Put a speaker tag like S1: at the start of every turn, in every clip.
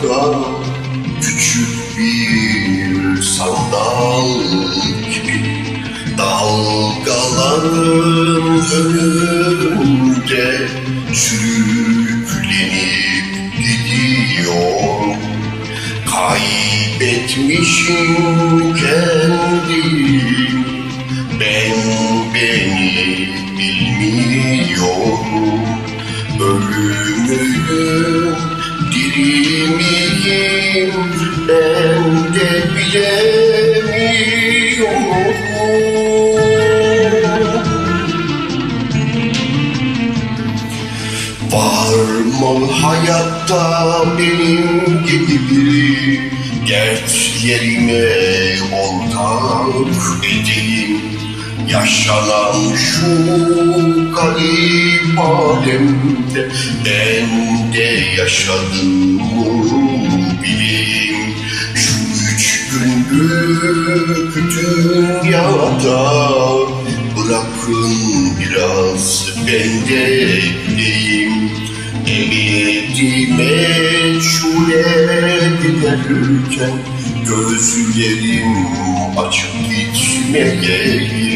S1: Ayakta küçük bir sandal gibi Dalgaların önünde sürüklenip gidiyor. Kaybetmişim kendimi Ben beni bilmiyorum Ölümüyüm dirimi miyim Ben de Var mı hayatta gibi biri. Dert yerime ortak edeyim Yaşanan şu garip alemde Ben de yaşadığımı bileyim. Şu üç günlük dünyada Bırakın biraz ben de gideyim. Ebedime şule giderken Gözlerim açık gitmeyeyim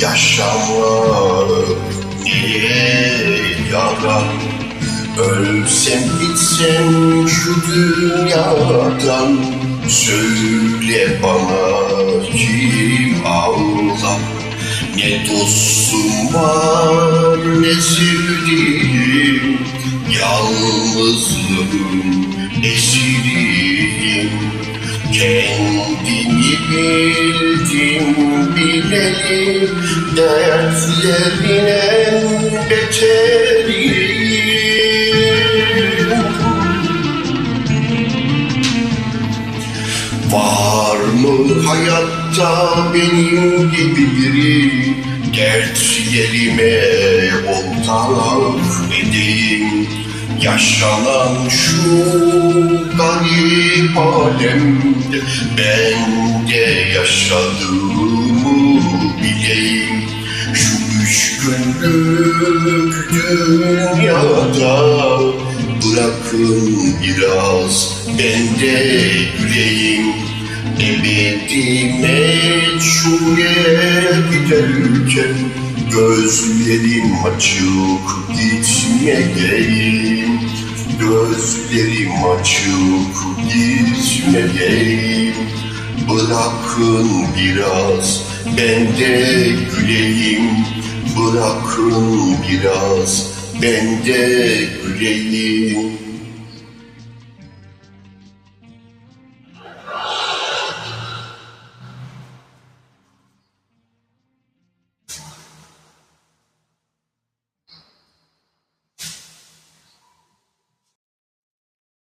S1: Yaşamak niye yalan Ölsem gitsem şu dünyadan Söyle bana kim Allah Ne dostum var ne sevdiğim Yalnızlığın esiriyim Kendimi bildim bileli Dertlerin en beteriyim Var mı hayatta benim gibi biri? Dert yerime ortak edeyim Yaşanan şu garip alemde Ben de yaşadığımı bileyim. Şu üç günlük dünyada Bırakın biraz ben de güleyim. Ebedime şuraya giderken Gözlerim açık gitmeyeyim Gözlerim açık gitmeyeyim Bırakın biraz ben de güleyim. Bırakın biraz ben de güleyim